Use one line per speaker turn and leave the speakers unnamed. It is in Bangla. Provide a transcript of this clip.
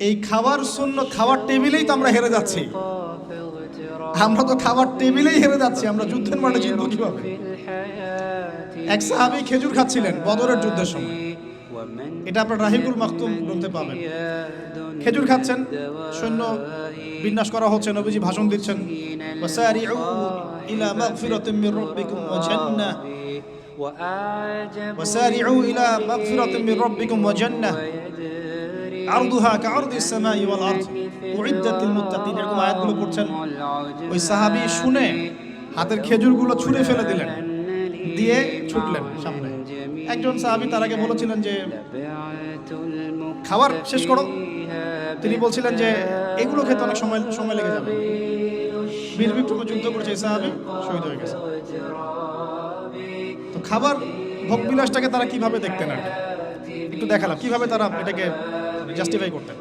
এই খাবার শূন্য খাবার টেবিলেই তো আমরা হেরে যাচ্ছি। আমরা তো খাবার টেবিলেই হেরে যাচ্ছি, আমরা যুদ্ধের মাঠে জিতবো কীভাবে? এক সাহাবি খেজুর খাচ্ছিলেন বদরের যুদ্ধের সময়। এটা আপনার রাহিকুল মাকতুম গ্রন্থে পাবেন খেজুর খাচ্ছেন, সৈন্য বিন্যাস করা হচ্ছে, নবীজি ভাষণ দিচ্ছেন। ইলা মাগফিরাতিন মির রাব্বিকুম ওয়া জান্নাহ। ইলা মাগফিরাতিন মির রাব্বিকুম ওয়া জান্নাহ। আরদুহা কাআরদিস সামাই ওয়াল আরদ। উইদ্দাত লিল মুত্তাকিন, এরকম আয়াতগুলো পড়ছেন। ওই সাহাবী শুনে হাতের খেজুরগুলো ছুঁড়ে ফেলে দিলেন, দিয়ে ছুটলেন সামনে। একজন সাহাবী তার আগে বলেছিলেন যে, খাবার শেষ করো। তিনি বলছিলেন যে, এগুলো খেতে অনেক সময় সময় লেগে যাবে। বীর বিক্রমে যুদ্ধ করেছে সাহাবী, শহীদ হয়ে গেছে। তো খাবার ভোগবিলাসটাকে তারা কীভাবে দেখতেন আর? একটু দেখালাম, কীভাবে তারা এটাকে জাস্টিফাই করতেন।